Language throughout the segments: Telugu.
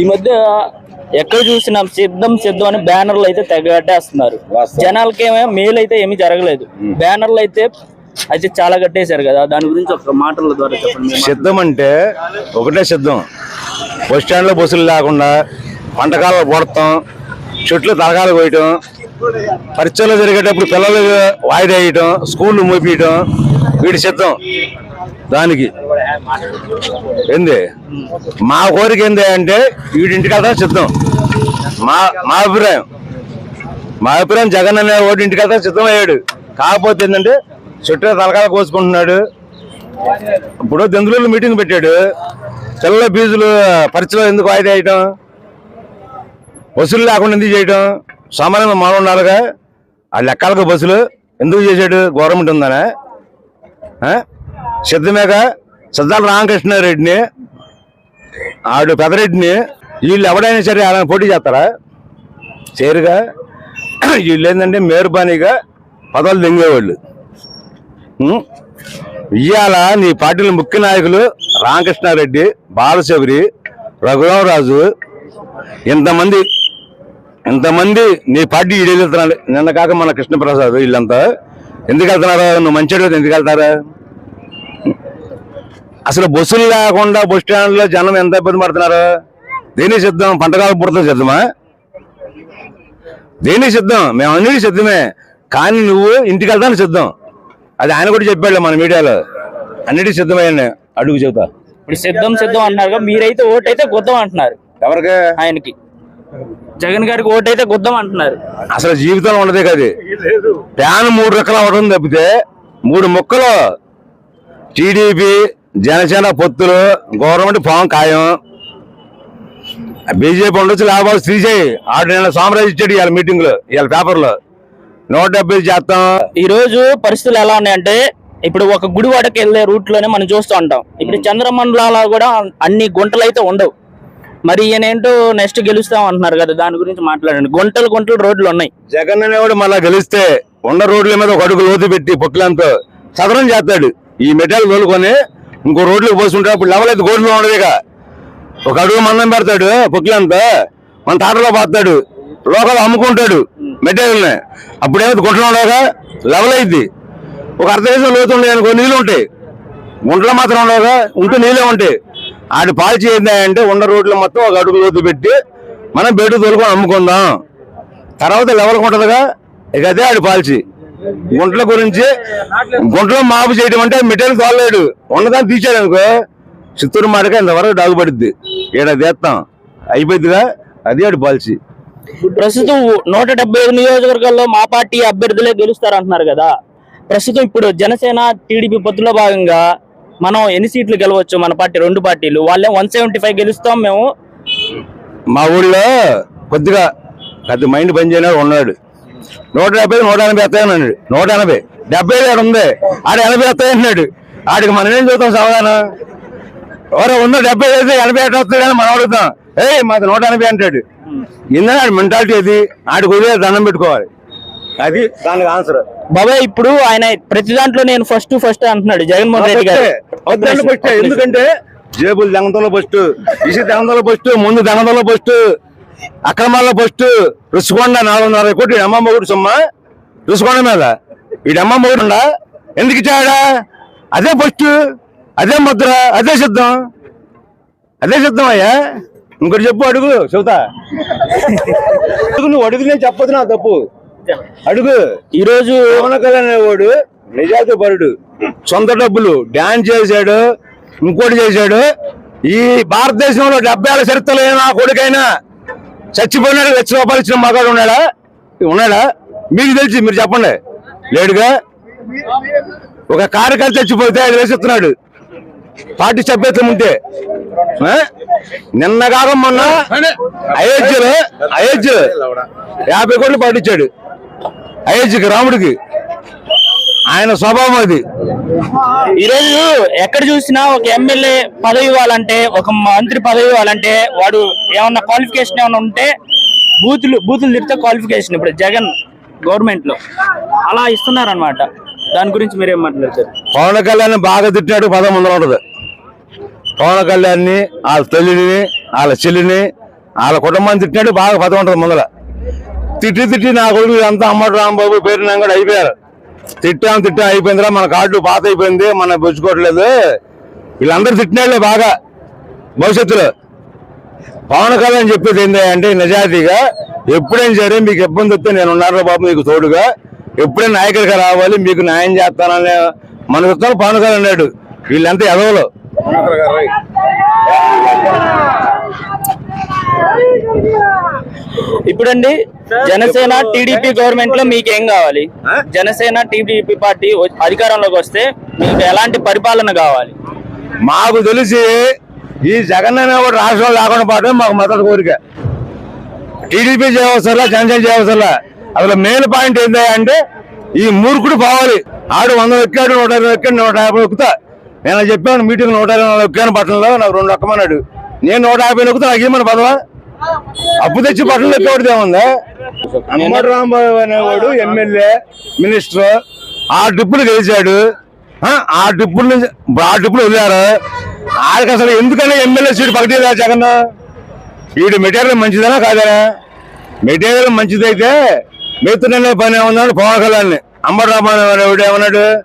ఈ మధ్య ఎక్కడ చూసినా సిద్ధం సిద్ధం అని బ్యానర్లు అయితే తెగట్టేస్తున్నారు వాస్తవం. జనాలకి ఏమో మేలు అయితే ఏమీ జరగలేదు. బ్యానర్లు అయితే అయితే చాలా కట్టేశారు కదా. దాని గురించి ఒక మాటల ద్వారా చెప్పండి. సిద్ధం అంటే ఒకటే సిద్ధం. బస్ స్టాండ్లో బస్సులు లేకుండా వంటకాలు పొడతాం చెట్లు తలకాలు పోయటం పరీక్షలు జరిగేటప్పుడు పిల్లలు వాయిదా వేయటం స్కూళ్ళు మూపియటం వీటి సిద్ధం దానికి. ఏంది? మా కోరిక ఏంది అంటే వీడింటికి వెళ్తాం సిద్ధం. మా మా అభిప్రాయం. మా అభిప్రాయం జగన్ అనే ఓడి ఇంటికి వెళ్తాం సిద్ధం అయ్యాడు. కాకపోతే ఏంటంటే చుట్టూ తలకాల కోసుకుంటున్నాడు. ఇప్పుడు దెందులూరు మీటింగ్ పెట్టాడు. పిల్లల ఫీజులు పరిచయం ఎందుకు వాయిదా వేయటం? బస్సులు లేకుండా ఎందుకు చేయటం? సామాన్యంగా మనం ఉండాలిగా ఆ లెక్కలకు బస్సులు ఎందుకు చేశాడు? గవర్నమెంట్ ఉందనే. సిద్ధమేగా? సిద్ధార్థ రామకృష్ణారెడ్డిని ఆడు పెదరెడ్డిని వీళ్ళు ఎవడైనా సరే అలా పోటీ చేస్తారా? చేరుగా వీళ్ళు ఏంటంటే మేరుబానీగా పదవులు దింగేవాళ్ళు. ఇవాళ నీ పార్టీల ముఖ్య నాయకులు రామకృష్ణారెడ్డి బాలశబరి రఘురామరాజు ఇంతమంది ఇంతమంది నీ పార్టీ ఈడు వెళ్తున్నారు. నిన్న కాక మన కృష్ణప్రసాద్ వీళ్ళంతా. ఎందుకు వెళ్తున్నారు? నువ్వు మంచి ఎందుకు వెళ్తారా? అసలు బస్సులు లేకుండా బస్ స్టాండ్లో జనం ఎంత ఇబ్బంది పడుతున్నారు? దేని సిద్ధం? పంటకాల పుడతాం సిద్ధమా? దేని సిద్ధం? మేము అన్నిటి సిద్ధమే. కానీ నువ్వు ఇంటికి వెళ్తాను సిద్ధం. అది ఆయన కూడా చెప్పాడు మన మీడియాలో. అన్నిటికీ సిద్ధమయ్యాను అడుగు చెబుతా. ఇప్పుడు సిద్ధం సిద్ధం అంటున్నారు మీరైతే ఓటు అయితే గుద్దం అంటున్నారు. ఎవరికి? ఆయనకి. జగన్ గారికి ఓటు అయితే గుద్దం అంటున్నారు. అసలు జీవితంలో ఉండదే కది. ప్యాన్ మూడు రకాలు అవడం తప్పితే మూడు ముక్కలు. టీడీపీ జనసేన పొత్తులు గవర్నమెంట్ ఫామ్ ఖాయం. బీజేపీ ఉండొచ్చు లాభాలు శ్రీజయ్ ఆడు నేను సామ్రాజ్ ఇచ్చాడు ఇవాళ మీటింగ్లో ఇవాళ పేపర్లో. నూట డెబ్బై చేస్తాం. ఈ రోజు పరిస్థితులు ఎలా ఉన్నాయంటే ఇప్పుడు ఒక గుడివాడకి వెళ్ళే రూట్లోనే మనం చూస్తూ ఉంటాం. ఇప్పుడు చంద్రమండలాల కూడా అన్ని గుంటలు అయితే ఉండవు. మరి ఈయన ఏంటో నెక్స్ట్ గెలుస్తాం అంటున్నారు కదా దాని గురించి మాట్లాడండి. గుంటలు గుంటలు రోడ్లు ఉన్నాయి. జగన్ అనేవాడు మళ్ళా గెలిస్తే ఉన్న రోడ్ల మీద ఒక అడుగు లోతు పెట్టి పొక్కులంతో చదరం చేస్తాడు. ఈ మెటీరియల్ తోలుకొని ఇంకో రోడ్లకు పోస్తుంటే అప్పుడు లెవెల్ అయితే గోడ్లో ఉండదుగా ఒక అడుగు మందం పెడతాడు పొక్కులంతా మన తాటలో పాతాడు లోకల్ అమ్ముకుంటాడు మెటీరియల్ని. అప్పుడేమైతే గుంటలు ఉండవుగా లెవెల్ అయింది ఒక అర్ధ దేశం లోతు ఉండే అనుకో నీళ్ళు ఉంటాయి. గుంటలు మాత్రం ఉండవుగా ఉంటే నీళ్ళే ఉంటాయి. ఆడి పాల్చి ఏంటంటే ఉన్న రోడ్లు మొత్తం ఒక అడుగు లోతు పెట్టి మనం బెడ్ తోలుకొని అమ్ముకుందాం. తర్వాత లెవెల్ ఉంటుందిగా ఇక అదే ఆడి పాల్చి గుంటల గురించి గుంటలో మాపు చేయడం అంటే మిఠాయిలు తోలలేడు ఉన్నదాన్ని తీసాడు అనుకో చిత్తూరు మాటగా ఇంతవరకు డాగుపడుద్ది ఈడ తీస్తాం అయిపోద్దిగా అదే ఆడి పాలసీ. ప్రస్తుతం నూట డెబ్బై ఐదు నియోజకవర్గాల్లో మా పార్టీ అభ్యర్థులే గెలుస్తారు అంటున్నారు కదా. ప్రస్తుతం ఇప్పుడు జనసేన టీడీపీ పొత్తులో భాగంగా మనం ఎన్ని సీట్లు గెలవచ్చు? మన పార్టీ రెండు పార్టీలు. వాళ్ళే వన్ సెవెంటీ ఫైవ్ గెలుస్తాం మేము. మా ఊళ్ళో కొద్దిగా పెద్ద మైండ్ పని చేయనాడు ఉన్నాడు. నూట డెబ్బై నూట ఎనభై వస్తాయి అన్నాడు నూట ఎనభై డెబ్బై ఆడ ఉంది ఆడ ఎనభై వస్తాయి అన్నాడు ఆడికి మనం ఏం చూద్దాం సమాధానం ఎవరో ఉందో డెబ్బై అయితే ఎనభై ఎట్లా వస్తాడని మనం అడుగుతాం ఏయ్ మాది నూట ఎనభై అంటాడు ఇందని ఆడి మెంటాలిటీ అది ఆడికి వదిలే దండం పెట్టుకోవాలి అది దానికి ఆన్సర్ బాబాయ్ ఇప్పుడు ఆయన ప్రతి దాంట్లో నేను ఫస్ట్ ఫస్ట్ అంటున్నాడు జగన్మోహన్ రెడ్డి గారు ఎందుకంటే జేబులు దెంగతలో ఫస్ట్ ఇసి దెంగతలో ఫస్ట్ ముందు దెంగతలో ఫస్ట్ అక్రమాల్లో ఫస్ట్ రుసుకొండ నాలుగున్నర కోట్లు అమ్మమ్మ మొగుడు సొమ్మ? రుసుకొండ మీద. వీడి అమ్మమ్మ మొగుడు ఎందుకు ఇచ్చాడా? అదే ఫస్ట్ అదే ముద్ర అదే సిద్ధం. అదే సిద్ధం అయ్యా. ఇంకోటి చెప్పు అడుగు చెబుతా అడుగు నువ్వు అడుగు నేను చెప్పదు నా తప్పు. అడుగు. ఈరోజు రోజు పవన్ కళ్యాణ్ అనేవాడు నిజాతి పరుడు. సొంత డబ్బులు డాన్స్ చేశాడు ఇంకోటి చేశాడు. ఈ భారతదేశంలో డెబ్బై ఏళ్ళ చరిత్రలో అయినా నా కొడుకైనా చచ్చిపోయినాడు లక్ష రూపాయలు ఇచ్చిన మగాడు ఉన్నాడా? ఉన్నాడా? మీకు తెలిసి మీరు చెప్పండి. లేడుగా? ఒక కార్యకర్త చచ్చిపోతే ఐదు వేలు ఇస్తున్నాడు పార్టీ సభ్యత్వం ఉంటే. నిన్న కాక మొన్న అయోధ్యలో అయోధ్య యాభై కోట్లు పాటించాడు. అయోధ్యకి రాముడికి. ఆయన స్వభావం అది. ఈ రోజు ఎక్కడ చూసినా ఒక ఎమ్మెల్యే పదవి ఇవ్వాలంటే ఒక మంత్రి పదవి ఇవ్వాలంటే వాడు ఏమన్నా క్వాలిఫికేషన్ ఏమన్నా ఉంటే బూతులు బూతులు తిరితే క్వాలిఫికేషన్ ఇప్పుడు జగన్ గవర్నమెంట్లో. అలా ఇస్తున్నారు అనమాట దాని గురించి మీరేం మాట్లాడతారు? పవన్ కళ్యాణ్ బాగా తిట్టినాడు పదం ముందర ఉండదు పవన్ కళ్యాణ్ని ఆ తల్లిని వాళ్ళ చెల్లిని వాళ్ళ కుటుంబాన్ని తిట్టినట్టు బాగా పదం ఉంటుంది ముందర. తిట్టి తిట్టి నా కొడుకు అంతా అమ్మడు రాంబాబు పేరు కూడా అయిపోయారు. తిట్టాం తిట్టాం అయిపోయిందిరా. మన కార్డు పాత అయిపోయింది మన బుచ్చుకోవట్లేదు. వీళ్ళందరూ తిట్టినాళ్ళే బాగా భవిష్యత్తులో. పవన్ కళ్యాణ్ చెప్పేది ఏంటంటే అంటే నిజాయితీగా ఎప్పుడైనా సరే మీకు ఇబ్బంది వస్తే నేను ఉన్నారా బాబు మీకు తోడుగా. ఎప్పుడైనా నాయకుడిగా రావాలి మీకు న్యాయం చేస్తాననే మనసుతో పవన్ కళ్యాణ్ అన్నాడు వీళ్ళంతా ఎదవలు. ఇప్పుడండి జనసేన టీడీపీ గవర్నమెంట్లో మీకు ఏం కావాలి? జనసేన టీడీపీ పార్టీ అధికారంలోకి వస్తే మీకు ఎలాంటి పరిపాలన కావాలి? మాకు తెలిసి ఈ జగన్ అనేవాడు రాష్ట్రంలో లేకుండా పోవడం మాకు మొదటి కోరిక. టీడీపీ చేయవసరలా జనసేన చేయవసరలా. అసలు మెయిన్ పాయింట్ ఏంటి అంటే ఈ మూర్ఖుడు పోవాలి. ఆడు వంద ఎక్కాడు నూట ఇరవై ఎక్కాడు నూట యాభై ఎక్కుతా నేను చెప్పాను మీటింగ్ నూట ఇరవై నాలుగు ఎక్కాను పట్టణంలో నాకు రెండు ఎక్కమన్నాడు నేను నూట యాభై ఎక్కుతా నాకు ఏమన్నా పదవా అప్పు తెచ్చి పట్టణంలో ఎక్కేవాడిది ఏముంది? అమ్మడు రాంబాబు అనేవాడు ఎమ్మెల్యే మినిస్టర్. ఆ డిప్పులు గెలిచాడు. ఆ, ఆ డిప్పుల నుంచి ఆ డిప్పులు వదిలారు. ఆడికి అసలు ఎందుకని ఎమ్మెల్యే సీట్ పక్కన జగన్? వీడు మెటీరియల్ మంచిదేనా కాదేనా? మెటీరియల్ మంచిదైతే మెత్తుననే పని ఏమన్నాడు పవన్ కళ్యాణ్ అమ్మడు రామారావు ఏమన్నాడు?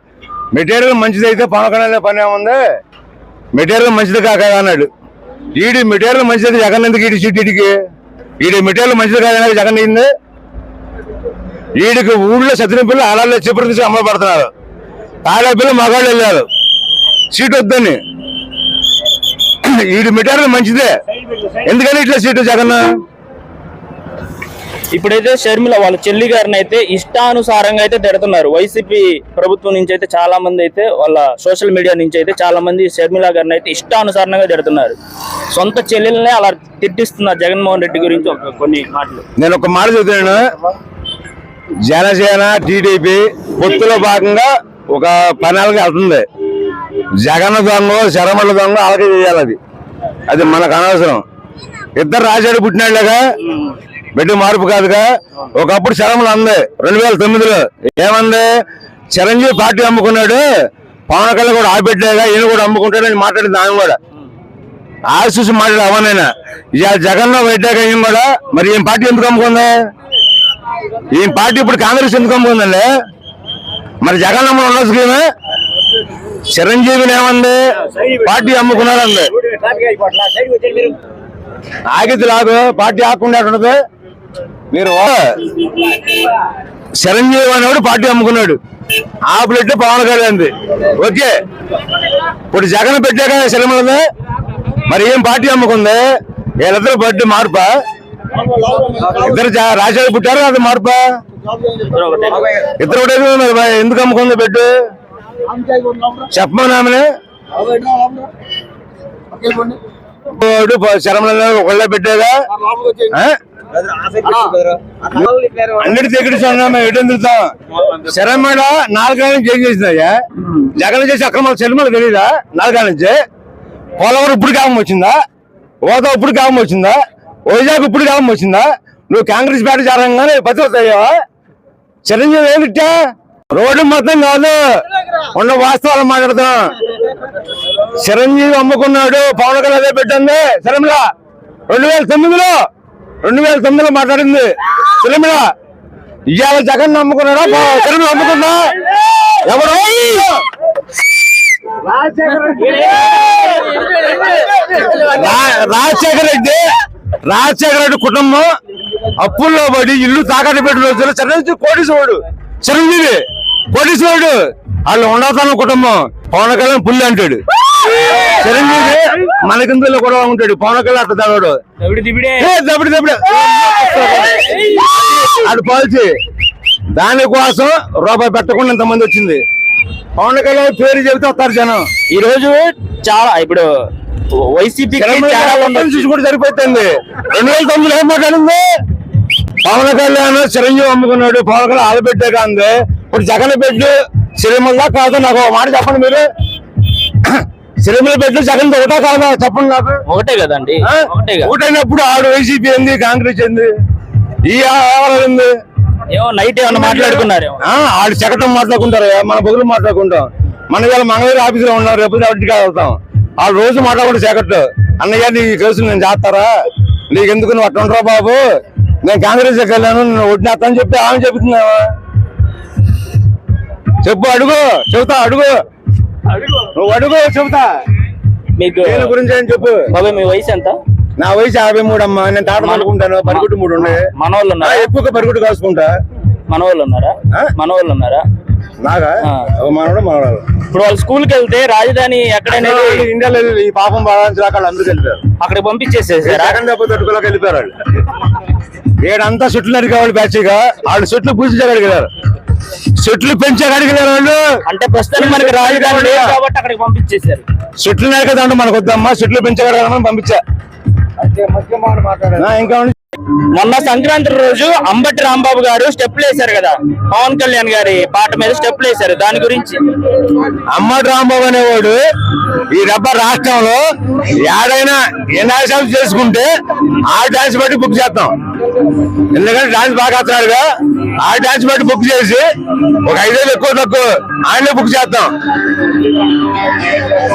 మెటీరియల్ మంచిదైతే పవన్ కళ్యాణ్ పని ఏముంది? మెటీరియల్ మంచిది కాక అన్నాడు. ఈడి మెటీరియల్ మంచిది జగన్ ఎందుకు ఈడి సీట్ ఈడికి? ఈడి మెటీరియల్ మంచిది కాదని జగన్ అయింది. వీడికి ఊళ్ళో సత్యన పిల్లలు ఆడాల్లో తీసి అమలు పడుతున్నారు. ఆడ పిల్లలు మగాళ్ళు వెళ్ళారు సీట్ వద్దని. ఈడి మెటీరియల్ మంచిదే. ఎందుకని ఇట్లా సీటు జగన్? ఇప్పుడైతే షర్మిల వాళ్ళ చెల్లి గారిని అయితే ఇష్టానుసారంగా అయితే తిడుతున్నారు. వైసీపీ ప్రభుత్వం నుంచి అయితే చాలా మంది అయితే వాళ్ళ సోషల్ మీడియా నుంచి అయితే చాలా మంది షర్మిల గారిని అయితే ఇష్టానుసారంగా తిడుతున్నారు. సొంత చెల్లెల్నే అలా తిట్టిస్తున్నారు జగన్మోహన్ రెడ్డి గురించి కొన్ని మాటలు. నేను ఒక మాట చెబుతున్నాను. జనసేన టీడీపీ పొత్తులో భాగంగా ఒక పనాలకి వెళ్తుంది. జగన్ దొంగ శరమల దొంగ అలాగే చేయాలి అది. అది మనకు అనవసరం. ఇద్దరు రాజాడు పుట్టినాళ్ళగా బిడ్డ మార్పు కాదుగా. ఒకప్పుడు శరమలు అంది. రెండు వేల తొమ్మిదిలో. ఏమంది? చిరంజీవి పార్టీ అమ్ముకున్నాడు. పవన్ కళ్యాణ్ కూడా ఆపెట్టాగా ఈయన కూడా అమ్ముకుంటాడని మాట్లాడింది ఆమె కూడా. ఆశ చూసి మాట్లాడు అవనైనా ఇవాళ జగన్ పెట్టాక ఈయన కూడా. మరి ఈయన పార్టీ ఎందుకు అమ్ముకుంది? ఈయన పార్టీ ఇప్పుడు కాంగ్రెస్ ఎందుకు అమ్ముకుందండి? మరి జగన్ అమ్మ ఉన్న స్కీమ్. చిరంజీవిని ఏమంది? పార్టీ అమ్ముకున్నారండి ఆగితే లాగు. పార్టీ ఆకుండా ఉంటుంది మీరు చిరంజీవి అనేవాడు పార్టీ అమ్ముకున్నాడు. ఆ ప్లేట్ పవన్ కళ్యాణ్ ఓకే. ఇప్పుడు జగన్ పెట్టాక సినిమాలు మరి ఏం పార్టీ అమ్ముకుంది? వీళ్ళిద్దరు బడ్డి మార్పా? ఇద్దరు జా- పుట్టారు? అది మార్పా? ఇద్దరు ఒకటే మరి ఎందుకు అమ్ముకుంది బెడ్ చెప్పమని ఆమె చరమల ఒకళ్ళే పెట్టాగా. అన్నిటి దగ్గర మేము ఎటు తిరుగుతాం శరమేడ నాలుగేళ్ళ నుంచి ఏం చేసిందయ్యా? జగన్ చేసి అక్రమ శర్మలు తెలియదా నాలుగేళ్ళ నుంచి. పోలవరం ఇప్పుడు కామం వచ్చిందా? ఓదా ఇప్పుడు కామం వచ్చిందా? వైజాగ్ ఇప్పుడు కామం వచ్చిందా? నువ్వు కాంగ్రెస్ పార్టీ చేరంగానే బతుకుతాయా చిరంజీవి ఏమిటా రోడ్డు మొత్తం కాదు. ఉన్న వాస్తవాలు మాట్లాడుతున్నాం చిరంజీవి అమ్ముకున్నాడు పవన్ కళ్యాణ్ పెట్టింది. శర్మిల రెండు వేల తొమ్మిదిలో రెండు వేల తొమ్మిదిలో మాట్లాడింది. శర్మిల ఇవాళ జగన్ నమ్ముకున్నాడా? పవ- నమ్ముకున్నా అమ్ముకున్నా ఎవరు? రా- రాజశేఖర రెడ్డి రాజశేఖర రెడ్డి కుటుంబం అప్పుల్లో పడి ఇల్లు తాకట్టు పెట్టిన రోజుల్లో చిరంజీవి కోటీశ్వరుడు. చిరంజీవి కోటీశ్వరుడు. వాళ్ళు ఉండవుతాను కుటుంబం పవన్ కళ్యాణ్ పుల్లి అంటాడు. చిరంజీవి మనకిందులో కూడా ఉంటాడు. పవన్ కళ్యాణ్ అట్లా తగడు దబిడి దిబిడే. దప్పుడు దప్పుడు అది పాల్చి. దానికోసం రూపాయి పెట్టకుండా ఇంతమంది వచ్చింది. పవన్ కళ్యాణ్ పేరు చెబితే వస్తారు జనం. ఈ రోజు చాలా ఇప్పుడు వైసీపీ చూసి కూడా సరిపోతుంది. రెండు వేల తొమ్మిదిలో ఏం మాట్లాడింది? పవన్ కళ్యాణ్ చిరంజీవి అమ్ముకున్నాడు. పవన్ కళ్యాణ్ ఆలబెట్టే కాంది ఇప్పుడు జగన్ పెట్టు సిరిమల్లా కాదు. నాకు మాట చెప్పండి మీరు. సిరిమల పెట్టు జగన్ ఒకటా కాదా? చెప్పండి నాకు. ఒకటే కదండి. ఆ? ఒకటే కదా. ఒకటైనప్పుడు ఆడు వైసీపీ ఏంది కాంగ్రెస్ ఏంది? ఈ ఏంది? ఏమో నైట్ ఏమన్నా మాట్లాడుకున్నారేమో. ఆ, ఆడు చెకటం మాట్లాడుకుంటారు మన బదులు మాట్లాడుకుంటాం. మన ఇవాళ మంగళగిరి ఆఫీసులో ఉన్నారు రేపు ఇంటికి వెళ్తాం. వాళ్ళు రోజు మాట్లాడుకుంటే చెకట్ అన్నయ్య నీ కేసులు నేను చేస్తారా? నీకెందుకు నువ్వు అట్లా ఉండరా బాబు? నేను కాంగ్రెస్ వెళ్ళాను నేను ఒడ్డినేస్తాను చెప్పి ఆమె చెబుతున్నావా చెప్పు అడుగు. చెబుతా అడుగు. నువ్వు అడుగు చెబుతా. మీకు దేని గురించి అని చెప్పు. బాబాయ్ మీ వయసు ఎంత? నా వయసు యాభై మూడు అమ్మా నేను తాట పడుకుంటాను పరిగెట్టు మూడు ఉన్నాయి మనవాళ్ళు ఆ, ఉన్నారా? ఎక్కువగా పరిగెట్టు కాసుకుంటా మనవాళ్ళు ఉన్నారా? ఆ? మనవాళ్ళు ఉన్నారా? నాగా మనవడు మనవడు ఇప్పుడు వాళ్ళు స్కూల్కి వెళ్తే రాజధాని ఎక్కడనేది ఇండియాలో వెళ్ళి ఈ పాపం బాధించలేక వాళ్ళు అందరూ వెళ్ళిపోయారు. అక్కడికి పంపించేసేసారా? సెకండ్ దెబ్బ తట్టుకోలేక వెళ్ళిపోయారు వాళ్ళు. ఏడంతా చెట్లు నరికేవాళ్ళు బ్యాచ్గా వాళ్ళు చెట్లు పూజించగలిగారు. చెట్లు పెంచగలిగారు వాళ్ళు? అంటే ప్రస్తుతానికి మనకి రాజధాని లేదు కాబట్టి అక్కడికి పంపించేశారు. చెట్లు నరికేదంటే మనకు వద్దమ్మా చెట్లు పెంచగలగమని పంపించా. ఇంకా. మొన్న సంక్రాంతి రోజు అంబటి రాంబాబు గారు స్టెప్లు వేశారు కదా. పవన్ కళ్యాణ్ గారి పాట మీద స్టెప్లు వేశారు. దాని గురించి. అంబటి రాంబాబు అనేవాడు ఈ రబ్బర్ రాష్ట్రంలో ఏడైనా ఎన్ఆర్ఎస్ చేసుకుంటే ఆ డాన్స్ బట్టి బుక్ చేస్తాం. ఎందుకంటే డాన్స్ బాగా వస్తున్నారుగా ఆ డాన్స్ బట్టి బుక్ చేసి ఒక ఐదేళ్ళు ఎక్కువ తక్కువ ఆయనే బుక్ చేస్తాం.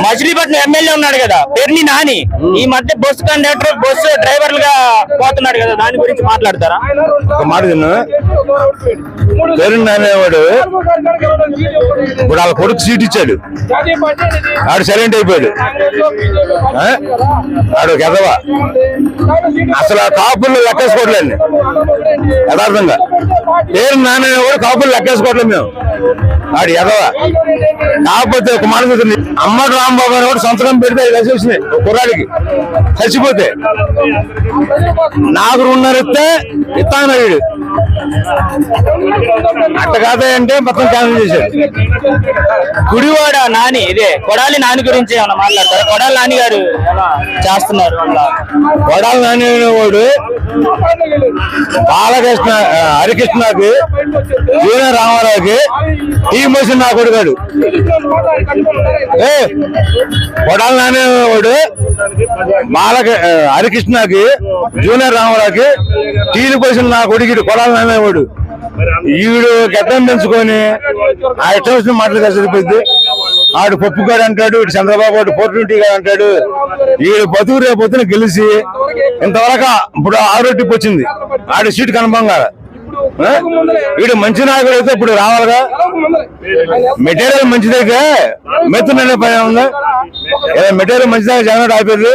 మచిలీపట్నం ఎమ్మెల్యే ఉన్నాడు కదా పెర్ని నాని. ఈ మధ్య బస్సు కండక్టర్ బస్సు డ్రైవర్లుగా పోతున్నాడు కదా దాని గురించి మాట్లాడతారా? ఒక మాట తిన్ను పేరు అనేవాడు ఇప్పుడు వాళ్ళ కొడుకు సీట్ ఇచ్చాడు. ఆడు సైలెంట్ అయిపోయాడు? ఆడు ఎదవా? అసలు ఆ కాపుల్లో లెక్కేసుకోవట్లేదు యథార్థంగా. పేరు నాన్న కూడా కాపులు లెక్కేసుకోవట్లేదు మేము. ఆడు ఎదవా? కాకపోతే ఒక మాట అమ్మడు రాంబాబు అని కూడా సంతకం పెడితే ఐదు లక్షలు వచ్చినాయి కుర్రాడికి. చచ్చిపోతే నాకు రెండున్నర ఇస్తే ఇస్తాను వీడు అట్ట కాదా అంటే మొత్తం క్యాన్సిల్ చేశారు. గుడివాడ నాని ఇదే కొడాలి నాని గురించి ఏమన్నా మాట్లాడతారు? కొడాలి నాని గారు చేస్తున్నారు? కొడాలి నాని అనేవాడు బాలకృష్ణ హరికృష్ణకి జూనియర్ రామారావుకి టీ మోసిన నా కొడుగాడు ఏ కొడాలి నాని అనేవాడు బాలక హరికృష్ణకి జూనియర్ రామారావుకి టీలు పోసిన నా కొడుకుడు కొడాలి నాని అనేవాడు ఈవిడు గడ్డం పెంచుకొని ఆ ఇష్టం మాటలు సరిపోయింది ఆడు పప్పుగాడు అంటాడు ఇటు చంద్రబాబు గారు పోటీ గారు అంటాడు. ఈడు బతుకు రేపు పొద్దున గెలిచి ఇంతవరకు ఇప్పుడు ఆరో టిప్ వచ్చింది. ఆడి సీట్ కన్ఫర్మ్ వీడు మంచి నాయకుడు అయితే ఇప్పుడు రావాలిగా? మెటీరియల్ మంచిదైతే మెత్తుననే పని ఉందా. మెటీరియల్ మంచిదా జగన్ ఆపేది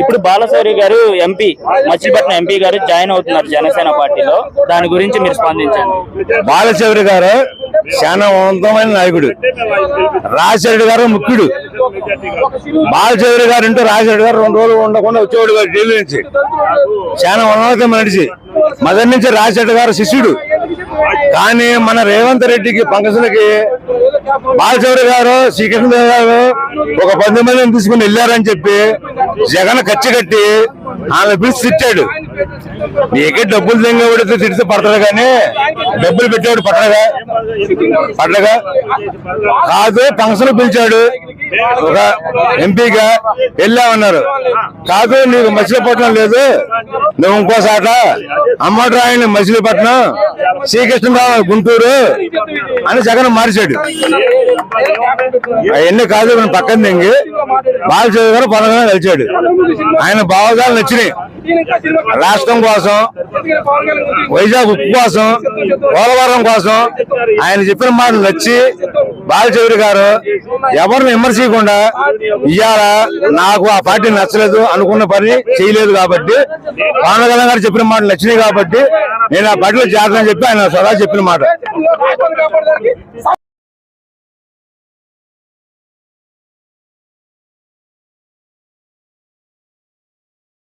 ఇప్పుడు Balashowry garu MP Machilipatnam MP garu join అవుతున్నారు జనసేన పార్టీలో. దాని గురించి మీరు స్పందించండి. బాలచౌరి గారు చాలా ఉన్నతమైన నాయకుడు. రాజశేఖర్ గారు ముఖ్యుడు. బాలచౌరి గారు ఇంటూ రాజశేఖర్ గారు రెండు రోజులు ఉండకుండా వచ్చేవాడు గారు ఢిల్లీ నుంచి. చాలా ఉన్నతమైన మనిషి. మొదటి నుంచి రాజశేఖర్ గారు శిష్యుడు. కానీ మన రేవంత్ రెడ్డికి పంకజులకి బాలచౌరి గారు శ్రీకృష్ణదేవ్ గారు ఒక పది మందిని తీసుకుని వెళ్ళారని చెప్పి జగన్ ఖర్చు కట్టి ఆమె పిలిచి తిట్టాడు. నీకే డబ్బులు తెంగబడితే తిడితే పడతాడు కానీ డబ్బులు పెట్టాడు పట్టగా పట్టగా కాదు ఫంక్షన్ పిలిచాడు. ఒక ఎంపీగా వెళ్ళామన్నారు. కాదు నీకు మచిలీపట్నం లేదు. నువ్వు ఇంకోసాట అమ్మడ్రాయని మచిలీపట్నం. శ్రీకృష్ణరావు గుంటూరు అని జగన్ మార్చాడు. అవన్నీ కాదు పక్కన దింగి బాలచంద్ర గారు పొలంగా కలిచాడు ఆయన భావజాలు నచ్చినాయి. రాష్ట్రం కోసం వైజాగ్ ఉప్పు కోసం పోలవరం కోసం ఆయన చెప్పిన మాటలు నచ్చి బాలచౌరి గారు ఎవరిని విమర్శించకుండా ఇవాళ నాకు ఆ పార్టీ నచ్చలేదు అనుకున్న పని చేయలేదు కాబట్టి పవన్ కళ్యాణ్ గారు చెప్పిన మాటలు నచ్చినాయి కాబట్టి నేను ఆ పార్టీలో చేద్దామని చెప్పి ఆయన సదా చెప్పిన మాట.